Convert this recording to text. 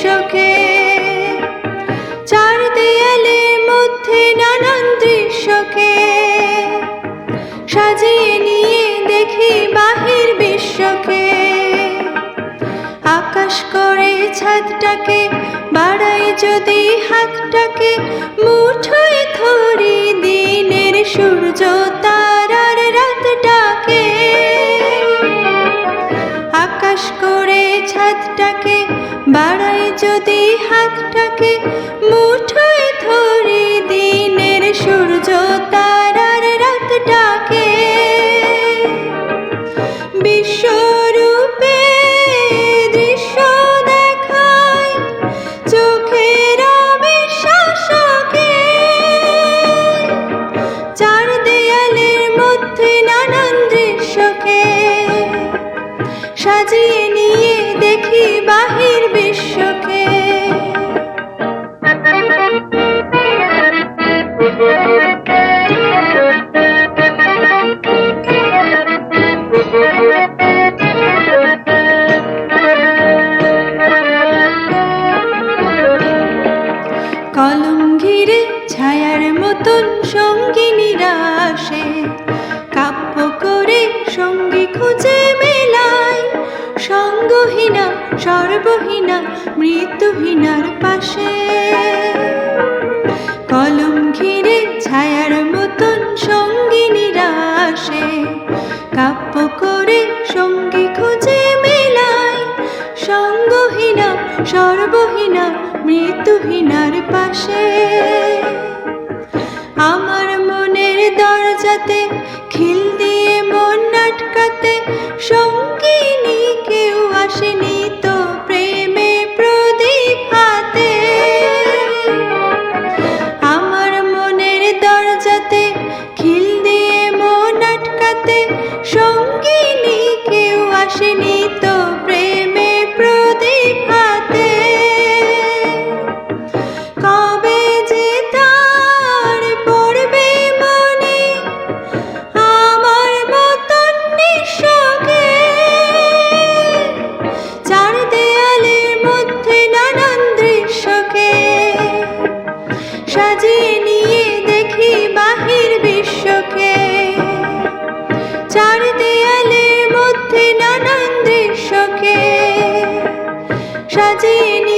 সুখে চার দেয়ালের মধ্যে নানান দৃশ্যকে সাজিয়ে নিয়ে দেখি বাহির বিশ্বকে। আকাশ করে ছাদটাকে বাড়াই যদি হাতটাকে, মুঠোয় ধরি দিনের সূর্য তারার রাতটাকে। আকাশ করে ছাদটাকে বাড়াই যদি হাতটাকে মুঠোয় ধরি দিনের সূর্য তারার রাতটাকে। বিশ্বরূপে দৃশ্য দেখায় চোখের বিশ্বাসকে চার দেয়ালের মধ্যে নানান দৃশ্যকে সাজিয়ে কলম ঘিরে ছায়ার মতন সঙ্গিনীরা আসে কাব্য করে সঙ্গী খুঁজে মেলায়। সঙ্গহীনা, সর্বহীনা, মৃত্যুহীনার পাশে। কলম ঘিরে ছায়ার মতন সঙ্গিনীরা আসে কাব্য করে সঙ্গী খুঁজে মেলায়। সঙ্গহীনা, সর্বহীনা মৃত্যুহীনার পাশে। আমার মনের দরজাতে খিল দিয়ে মন আটকাতে চার দেয়ালের মধ্যে নানান দৃশ্যকে সাজিয়ে